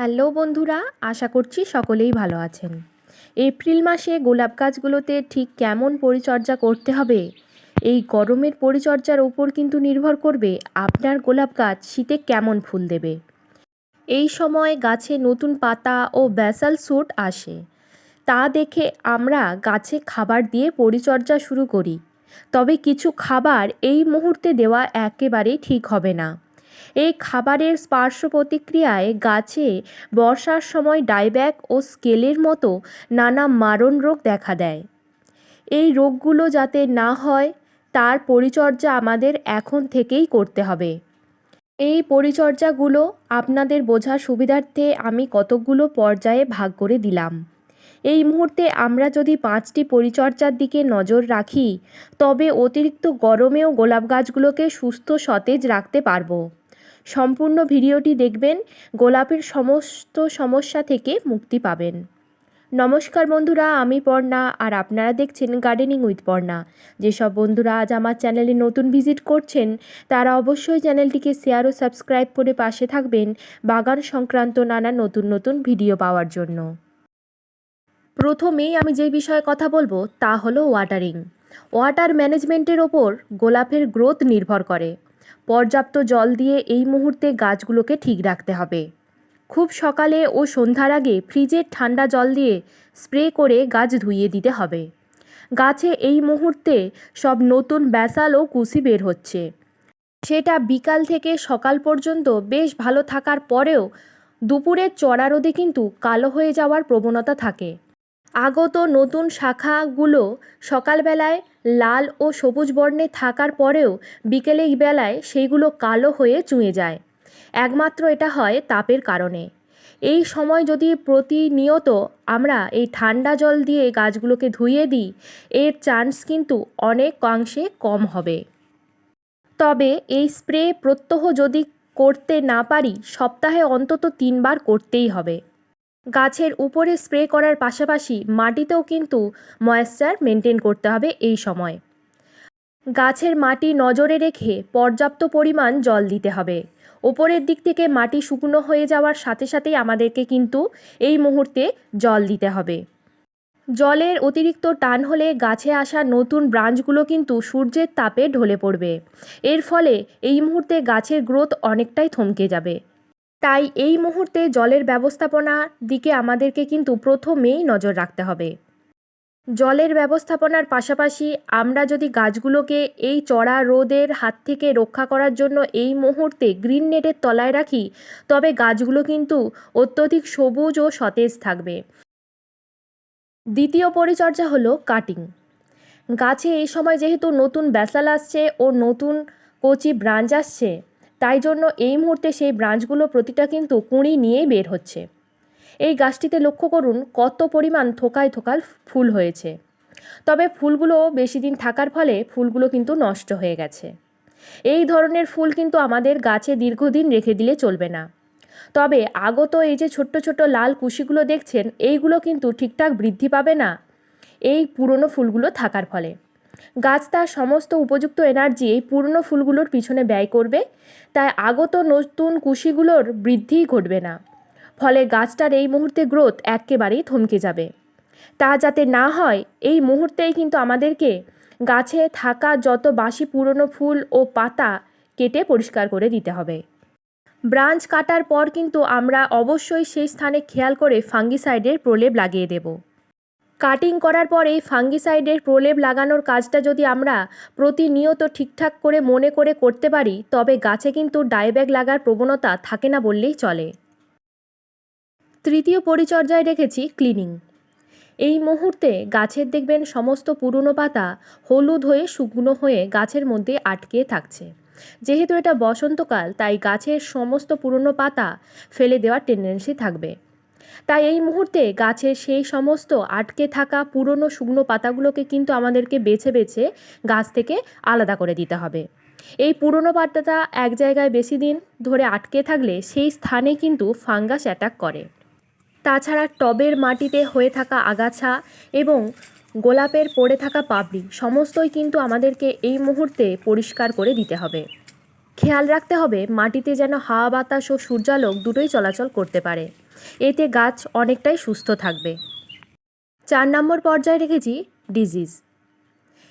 Hello বন্ধুরা, আশা করছি সকলেই ভালো আছেন। এপ্রিল মাসে গোলাপ গাছগুলোতে ঠিক কেমন পরিচর্যা করতে হবে? এই গরমের পরিচর্যার ওপর কিন্তু নির্ভর করবে আপনার গোলাপ গাছ শীতে কেমন ফুল দেবে। এই সময় গাছে নতুন পাতা ও ব্যাসাল স্যুট আসে। তা দেখে আমরা গাছে খাবার দিয়ে পরিচর্যা শুরু করি। তবে কিছু খাবার এই মুহূর্তে দেওয়া একেবারেই ঠিক হবে না। এই খাবারের পার্শ্ব প্রতিক্রিয়ায় গাছে বর্ষার সময় ডাইব্যাক ও স্কেলের মতো নানা মারণ রোগ দেখা দেয়। এই রোগগুলো যাতে না হয়, তার পরিচর্যা আমাদের এখন থেকেই করতে হবে। এই পরিচর্যাগুলো আপনাদের বোঝার সুবিধার্থে আমি কতকগুলো পর্যায়ে ভাগ করে দিলাম। এই মুহূর্তে আমরা যদি পাঁচটি পরিচর্যার দিকে নজর রাখি, তবে অতিরিক্ত গরমেও গোলাপ গাছগুলোকে সুস্থ সতেজ রাখতে পারব। সম্পূর্ণ ভিডিওটি দেখবেন, গোলাপের সমস্ত সমস্যা থেকে মুক্তি পাবেন। নমস্কার বন্ধুরা, আমি পর্ণা, আর আপনারা দেখছেন গার্ডেনিং উইথ পর্ণা। যেসব বন্ধুরা আজ আমার চ্যানেলে নতুন ভিজিট করছেন, তারা অবশ্যই চ্যানেলটিকে শেয়ার ও সাবস্ক্রাইব করে পাশে থাকবেন বাগান সংক্রান্ত নানা নতুন নতুন ভিডিও পাওয়ার জন্য। প্রথমেই আমি যে বিষয়ে কথা বলব, তা হলো ওয়াটারিং ওয়াটার ম্যানেজমেন্টের ওপর গোলাপের গ্রোথ নির্ভর করে। পর্যাপ্ত জল দিয়ে এই মুহূর্তে গাছগুলোকে ঠিক রাখতে হবে। খুব সকালে ও সন্ধ্যার আগে ফ্রিজের ঠান্ডা জল দিয়ে স্প্রে করে গাছ ধুইয়ে দিতে হবে। গাছে এই মুহূর্তে সব নতুন ব্যাসাল ও কুশি বের হচ্ছে। সেটা বিকাল থেকে সকাল পর্যন্ত বেশ ভালো থাকার পরেও দুপুরের চড়া রোদে কিন্তু কালো হয়ে যাওয়ার প্রবণতা থাকে। আগত নতুন শাখাগুলো সকালবেলায় লাল ও সবুজ বর্ণে থাকার পরেও বিকেলে বেলায় সেইগুলো কালো হয়ে চুঁয়ে যায়। একমাত্র এটা হয় তাপের কারণে। এই সময় যদি প্রতিনিয়ত আমরা এই ঠান্ডা জল দিয়ে গাছগুলোকে ধুইয়ে দিই, এর চান্স কিন্তু অনেক অংশে কম হবে। তবে এই স্প্রে প্রত্যহ যদি করতে না পারি, সপ্তাহে অন্তত তিনবার করতেই হবে। গাছের উপরে স্প্রে করার পাশাপাশি মাটিতেও কিন্তু ময়েশ্চার মেনটেন করতে হবে এই সময়। গাছের মাটি নজরে রেখে পর্যাপ্ত পরিমাণ জল দিতে হবে। ওপরের দিক থেকে মাটি শুকনো হয়ে যাওয়ার সাথে সাথেই আমাদেরকে কিন্তু এই মুহূর্তে জল দিতে হবে। জলের অতিরিক্ত টান হলে গাছে আসা নতুন ব্রাঞ্চগুলো কিন্তু সূর্যের তাপে ঢলে পড়বে। এর ফলে এই মুহূর্তে গাছের গ্রোথ অনেকটাই থমকে যাবে। তাই এই মুহূর্তে জলের ব্যবস্থাপনার দিকে আমাদেরকে কিন্তু প্রথমেই নজর রাখতে হবে। জলের ব্যবস্থাপনার পাশাপাশি আমরা যদি গাছগুলোকে এই চড়া রোদের হাত থেকে রক্ষা করার জন্য এই মুহূর্তে গ্রিন নেটের তলায় রাখি, তবে গাছগুলো কিন্তু অত্যধিক সবুজ ও সতেজ থাকবে। দ্বিতীয় পরিচর্যা হলো কাটিং। গাছে এই সময় যেহেতু নতুন ব্যাসাল আসছে ও নতুন কচি ব্রাঞ্চ আসছে তাই জন্য এই মুহূর্তে সেই ব্রাঞ্চগুলো প্রতিটা কিন্তু কুঁড়ি নিয়েই বের হচ্ছে। এই গাছটিতে লক্ষ্য করুন কত পরিমাণ থোকায় থোকায় ফুল হয়েছে। তবে ফুলগুলো বেশি দিন থাকার ফলে ফুলগুলো কিন্তু নষ্ট হয়ে গেছে। এই ধরনের ফুল কিন্তু আমাদের গাছে দীর্ঘদিন রেখে দিলে চলবে না। তবে আগত এই যে ছোট্ট ছোট্ট লাল কুশিগুলো দেখছেন, এইগুলো কিন্তু ঠিকঠাক বৃদ্ধি পাবে না। এই পুরনো ফুলগুলো থাকার ফলে। গাছ তার সমস্ত উপযুক্ত এনার্জি এই পুরনো ফুলগুলোর পিছনে ব্যয় করবে, তাই আগত নতুন কুশিগুলোর বৃদ্ধিই ঘটবে না। ফলে গাছটার এই মুহূর্তে গ্রোথ একেবারেই থমকে যাবে। তা যাতে না হয়, এই মুহূর্তেই কিন্তু আমাদেরকে গাছে থাকা যত বাসি পুরনো ফুল ও পাতা কেটে পরিষ্কার করে দিতে হবে। ব্রাঞ্চ কাটার পর কিন্তু আমরা অবশ্যই সেই স্থানে খেয়াল করে ফাঙ্গিসাইডের প্রলেপ লাগিয়ে দেব। কাটিং করার পর এই ফাঙ্গিসাইডের প্রলেপ লাগানোর কাজটা যদি আমরা প্রতিনিয়ত ঠিকঠাক করে মনে করে করতে পারি, তবে গাছে কিন্তু ডাইব্যাগ লাগার প্রবণতা থাকে না বললেই চলে। তৃতীয় পরিচর্যায় রেখেছি ক্লিনিং। এই মুহূর্তে গাছের দেখবেন সমস্ত পুরনো পাতা হলুদ হয়ে শুকনো হয়ে গাছের মধ্যে আটকে থাকছে। যেহেতু এটা বসন্তকাল, তাই গাছের সমস্ত পুরনো পাতা ফেলে দেওয়ার টেন্ডেন্সি থাকবে। তাই এই মুহূর্তে গাছের সেই সমস্ত আটকে থাকা পুরনো শুকনো পাতাগুলোকে কিন্তু আমাদেরকে বেছে বেছে গাছ থেকে আলাদা করে দিতে হবে। এই পুরনো পাতাটা এক জায়গায় বেশি দিন ধরে আটকে থাকলে সেই স্থানে কিন্তু ফাঙ্গাস অ্যাটাক করে। তাছাড়া টবের মাটিতে হয়ে থাকা আগাছা এবং গোলাপের পড়ে থাকা পাপড়ি সমস্তই কিন্তু আমাদেরকে এই মুহূর্তে পরিষ্কার করে দিতে হবে। খেয়াল রাখতে হবে মাটিতে যেন হাওয়া বাতাস ও সূর্যালোক দুটোই চলাচল করতে পারে। এতে গাছ অনেকটাই সুস্থ থাকবে। চার নম্বর পর্যায়ে রেখেছি ডিজিজ।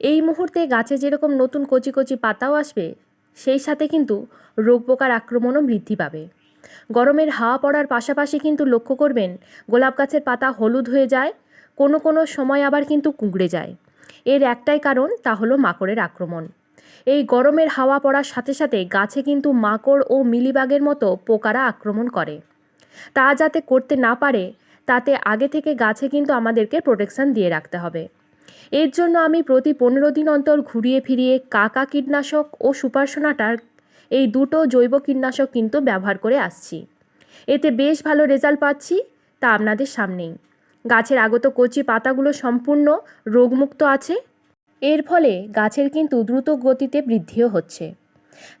এই মুহূর্তে গাছে যেরকম নতুন কচি কচি পাতাও আসবে, সেই সাথে কিন্তু রোগ পোকার আক্রমণও বৃদ্ধি পাবে। গরমের হাওয়া পড়ার পাশাপাশি কিন্তু লক্ষ্য করবেন, গোলাপ গাছের পাতা হলুদ হয়ে যায়, কোনো কোনো সময় আবার কিন্তু কুঁকড়ে যায়। এর একটাই কারণ তা হলো মাকড়ের আক্রমণ। এই গরমের হাওয়া পড়ার সাথে সাথে গাছে কিন্তু মাকড় ও মিলিবাগের মতো পোকারা আক্রমণ করে। তা যাতে করতে না পারে, তাতে আগে থেকে গাছে কিন্তু আমাদেরকে প্রোটেকশন দিয়ে রাখতে হবে। এর জন্য আমি প্রতি পনেরো দিন অন্তর ঘুরিয়ে ফিরিয়ে কাকা কীটনাশক ও সুপারসোনাটার এই দুটো জৈব কীটনাশক কিন্তু ব্যবহার করে আসছি। এতে বেশ ভালো রেজাল্ট পাচ্ছি তা আপনাদের সামনেই। গাছের আগত কচি পাতাগুলো সম্পূর্ণ রোগমুক্ত আছে। এর ফলে গাছের কিন্তু দ্রুত গতিতে বৃদ্ধিও হচ্ছে।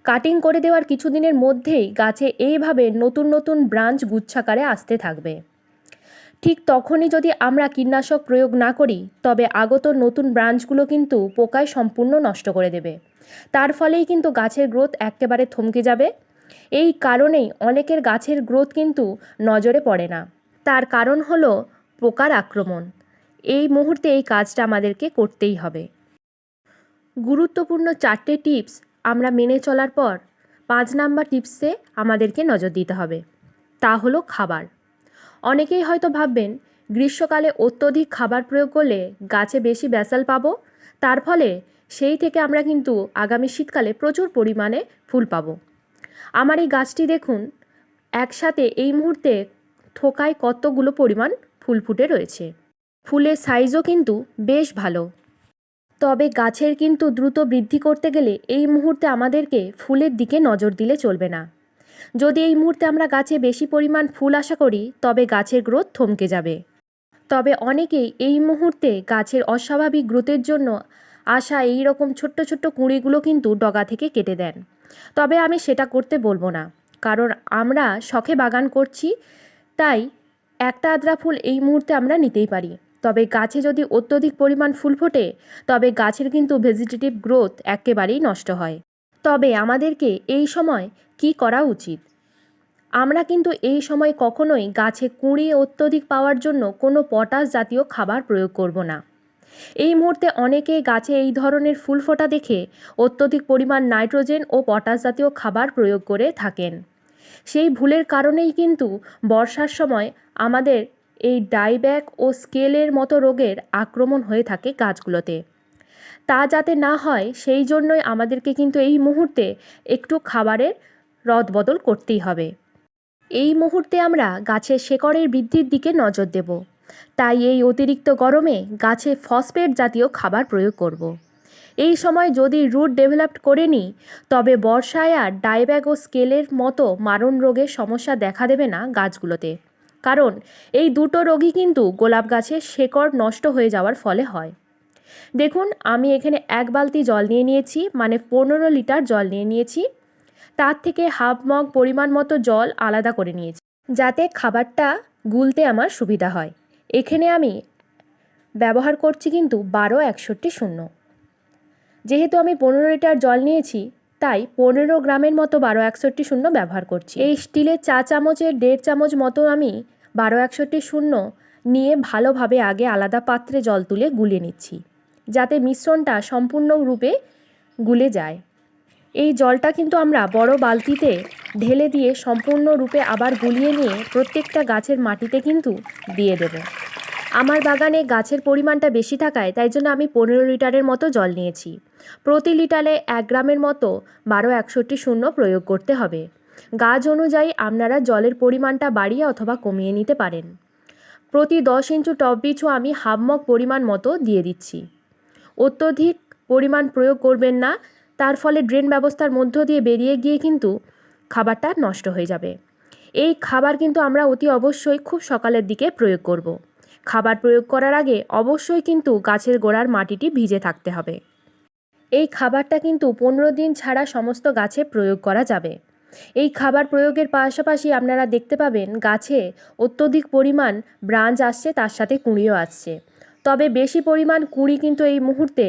কাটিং করে দেওয়ার কিছুদিনের মধ্যেই গাছে এইভাবে নতুন নতুন ব্রাঞ্চ গুচ্ছাকারে আসতে থাকবে। ঠিক তখনই যদি আমরা কীটনাশক প্রয়োগ না করি, তবে আগত নতুন ব্রাঞ্চগুলো কিন্তু পোকায় সম্পূর্ণ নষ্ট করে দেবে। তার ফলেই কিন্তু গাছের গ্রোথ একেবারে থমকে যাবে। এই কারণেই অনেকের গাছের গ্রোথ কিন্তু নজরে পড়ে না। তার কারণ হলো পোকার আক্রমণ। এই মুহূর্তে এই কাজটা আমাদেরকে করতেই হবে। গুরুত্বপূর্ণ চারটে টিপস আমরা মেনে চলার পর পাঁচ নাম্বার টিপসে আমাদেরকে নজর দিতে হবে। তা হলো খাবার। অনেকেই হয়তো ভাববেন, গ্রীষ্মকালে অত্যধিক খাবার প্রয়োগ করলে গাছে বেশি ব্যাসাল পাবো। তার ফলে সেই থেকে আমরা কিন্তু আগামী শীতকালে প্রচুর পরিমাণে ফুল পাবো। আমার এই গাছটি দেখুন, একসাথে এই মুহূর্তে থোকায় কতগুলো পরিমাণ ফুল ফুটে রয়েছে। ফুলের সাইজও কিন্তু বেশ ভালো। তবে গাছের কিন্তু দ্রুত বৃদ্ধি করতে গেলে এই মুহূর্তে আমাদেরকে ফুলের দিকে নজর দিলে চলবে না। যদি এই মুহূর্তে আমরা গাছে বেশি পরিমাণ ফুল আশা করি, তবে গাছের গ্রোথ থমকে যাবে। তবে অনেকেই এই মুহূর্তে গাছের অস্বাভাবিক গ্রোথের জন্য আসা এই রকম ছোট্ট ছোট্ট কুঁড়িগুলো কিন্তু ডগা থেকে কেটে দেন। তবে আমি সেটা করতে বলব না, কারণ আমরা শখে বাগান করছি, তাই একটা আদ্রা ফুল এই মুহূর্তে আমরা নিতেই পারি। তবে গাছে যদি অত্যধিক পরিমাণ ফুল ফোটে, তবে গাছের কিন্তু ভেজিটেটিভ গ্রোথ একেবারেই নষ্ট হয়। তবে আমাদেরকে এই সময় কি করা উচিত? আমরা কিন্তু এই সময় কখনোই গাছে কুঁড়ি অত্যধিক পাওয়ার জন্য কোনো পটাশ জাতীয় খাবার প্রয়োগ করব না। এই মুহূর্তে অনেকে গাছে এই ধরনের ফুল ফোটা দেখে অত্যধিক পরিমাণ নাইট্রোজেন ও পটাশ জাতীয় খাবার প্রয়োগ করে থাকেন। সেই ভুলের কারণেই কিন্তু বর্ষার সময় আমাদের এই ডাইব্যাক ও স্কেলের মতো রোগের আক্রমণ হয়ে থাকে গাছগুলোতে। তা যাতে না হয়, সেই জন্যই আমাদেরকে কিন্তু এই মুহূর্তে একটু খাবারের রদবদল করতেই হবে। এই মুহূর্তে আমরা গাছের শেকড়ের বৃদ্ধির দিকে নজর দেব। তাই এই অতিরিক্ত গরমে গাছে ফসফেট জাতীয় খাবার প্রয়োগ করব। এই সময় যদি রুট ডেভেলপ করে নিই, তবে বর্ষায় আর ডাইব্যাগ ও স্কেলের মতো মারণ রোগের সমস্যা দেখা দেবে না গাছগুলোতে। কারণ এই দুটো রোগই কিন্তু গোলাপ গাছের শেকড় নষ্ট হয়ে যাওয়ার ফলে হয়। দেখুন, আমি এখানে এক বালতি জল নিয়ে নিয়েছি মানে পনেরো লিটার জল নিয়ে নিয়েছি। তার থেকে হাফ মগ পরিমাণ মতো জল আলাদা করে নিয়েছি, যাতে খাবারটা গুলতে আমার সুবিধা হয়। এখানে আমি ব্যবহার করছি কিন্তু বারো একষট্টি শূন্য। যেহেতু আমি পনেরো লিটার জল নিয়েছি, তাই পনেরো গ্রামের মতো বারো একষট্টি শূন্য ব্যবহার করছি। এই স্টিলের চা চামচের দেড় চামচ মতো আমি বারো একষট্টি শূন্য নিয়ে ভালোভাবে আগে আলাদা পাত্রে জল তুলে গুলে নিচ্ছি, যাতে মিশ্রণটা সম্পূর্ণরূপে গুলে যায়। এই জলটা কিন্তু আমরা বড় বালতিতে ঢেলে দিয়ে সম্পূর্ণরূপে আবার গুলিয়ে নিয়ে প্রত্যেকটা গাছের মাটিতে কিন্তু দিয়ে দেব। আমার বাগানে গাছের পরিমাণটা বেশি থাকায় তাই জন্য আমি পনেরো লিটারের মতো জল নিয়েছি। প্রতি লিটারে এক গ্রামের মতো বারো একষট্টি শূন্য প্রয়োগ করতে হবে। গাছ অনুযায়ী আপনারা জলের পরিমাণটা বাড়িয়ে অথবা কমিয়ে নিতে পারেন। প্রতি দশ ইঞ্চু টপ পিছু আমি হাফ মগ পরিমাণ মতো দিয়ে দিচ্ছি। অত্যধিক পরিমাণ প্রয়োগ করবেন না, তার ফলে ড্রেন ব্যবস্থার মধ্য দিয়ে বেরিয়ে গিয়ে কিন্তু খাবারটা নষ্ট হয়ে যাবে। এই খাবার কিন্তু আমরা অতি অবশ্যই খুব সকালের দিকে প্রয়োগ করব। খাবার প্রয়োগ করার আগে অবশ্যই কিন্তু গাছের গোড়ার মাটিটি ভিজে থাকতে হবে। এই খাবারটা কিন্তু পনেরো দিন ছাড়া সমস্ত গাছে প্রয়োগ করা যাবে। এই খাবার প্রয়োগের পাশাপাশি আপনারা দেখতে পাবেন গাছে অত্যধিক পরিমাণ ব্রাঞ্চ আসছে, তার সাথে কুঁড়িও আসছে। তবে বেশি পরিমাণ কুঁড়ি কিন্তু এই মুহূর্তে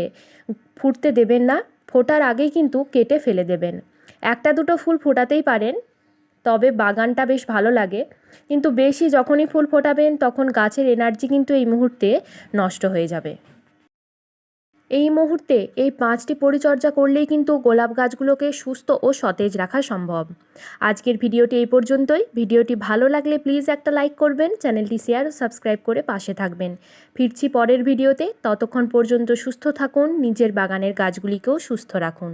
ফুটতে দেবেন না, ফোটার আগেই কিন্তু কেটে ফেলে দেবেন। একটা দুটো ফুল ফোটাতেই পারেন, তবে বাগানটা বেশ ভালো লাগে। কিন্তু বেশি যখনই ফুল ফোটাবেন, তখন গাছের এনার্জি কিন্তু এই মুহূর্তে নষ্ট হয়ে যাবে। এই মুহূর্তে এই পাঁচটি পরিচর্যা করলেই কিন্তু গোলাপ গাছগুলোকে সুস্থ ও সতেজ রাখা সম্ভব। আজকের ভিডিওটি এই পর্যন্তই। ভিডিওটি ভালো লাগলে প্লিজ একটা লাইক করবেন, চ্যানেলটি শেয়ার ও সাবস্ক্রাইব করে পাশে থাকবেন। ফিরছি পরের ভিডিওতে। ততক্ষণ পর্যন্ত সুস্থ থাকুন, নিজের বাগানের গাছগুলিকেও সুস্থ রাখুন।